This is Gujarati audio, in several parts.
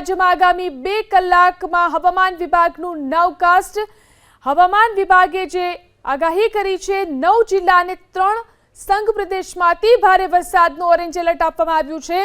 રાજ્યમાં આગામી બે કલાકમાં હવામાન વિભાગનું નવકાસ્ટ. હવામાન વિભાગે જે આગાહી કરી છે, નવ જિલ્લા અને ત્રણ સંઘ પ્રદેશમાંથી ભારે વરસાદનું ઓરેન્જ એલર્ટ આપવામાં આવ્યું છે.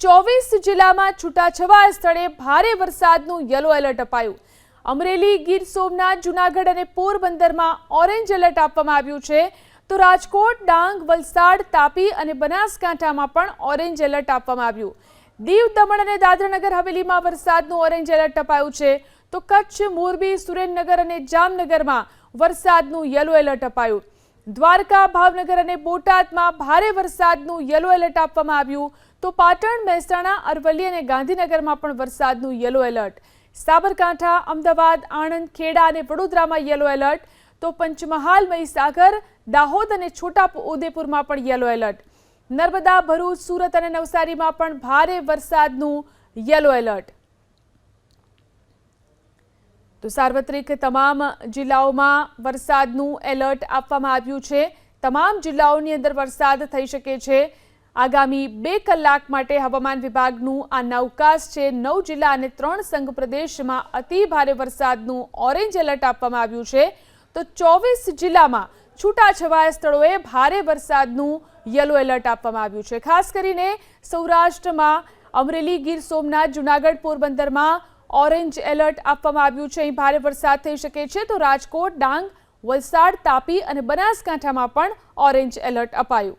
ચોવીસ જિલ્લામાં છૂટાછવાયા સ્થળે ભારે વરસાદનું યલો એલર્ટ અપાયું. અમરેલી, ગીર સોમનાથ, જૂનાગઢ અને પોરબંદરમાં ઓરેન્જ એલર્ટ આપવામાં આવ્યું છે. તો રાજકોટ, ડાંગ, વલસાડ, તાપી અને બનાસકાંઠામાં પણ ઓરેન્જ એલર્ટ આપવામાં આવ્યું. દીવ દમણ અને દાદરાનગર હવેલીમાં વરસાદનું ઓરેન્જ એલર્ટ અપાયું છે. તો કચ્છ, મોરબી, સુરેન્દ્રનગર અને જામનગરમાં વરસાદનું યલો એલર્ટ અપાયું. દ્વારકા, ભાવનગર અને બોટાદમાં ભારે વરસાદનું યલો એલર્ટ આપવામાં આવ્યું. તો પાટણ, મહેસાણા, અરવલ્લી અને ગાંધીનગરમાં પણ વરસાદનું યલો એલર્ટ. સાબરકાંઠા, અમદાવાદ, આણંદ, ખેડા અને વડોદરામાં યલો એલર્ટ. તો પંચમહાલ, મહીસાગર, દાહોદ અને છોટા ઉદેપુરમાં પણ યલો એલર્ટ. નર્મદા, ભરૂચ, સુરત અને નવસારીમાં પણ ભારે વરસાદનું યલો એલર્ટ. તો સાર્વત્રિક તમામ જિલ્લાઓમાં વરસાદનું એલર્ટ આપવામાં આવ્યું છે. તમામ જિલ્લાઓની અંદર વરસાદ થઈ શકે છે. આગામી બે કલાક માટે હવામાન વિભાગનું આ નવકાશ છે. નવ જિલ્લા અને ત્રણ સંઘ પ્રદેશમાં અતિ ભારે વરસાદનું ઓરેન્જ એલર્ટ આપવામાં આવ્યું છે. તો ચોવીસ જિલ્લામાં છૂટાછવાયા સ્થળોએ ભારે વરસાદનું યલો એલર્ટ આપવામાં આવ્યું છે. ખાસ કરીને સૌરાષ્ટ્રમાં અમરેલી, ગીર સોમનાથ, જૂનાગઢ પોરબંદરમાં ઓરેન્જ એલર્ટ આપવામાં આવ્યું છે. અહીં ભારે વરસાદ થઈ શકે છે તો રાજકોટ, ડાંગ, વલસાડ, તાપી અને બનાસકાંઠામાં પણ ઓરેન્જ એલર્ટ અપાયું.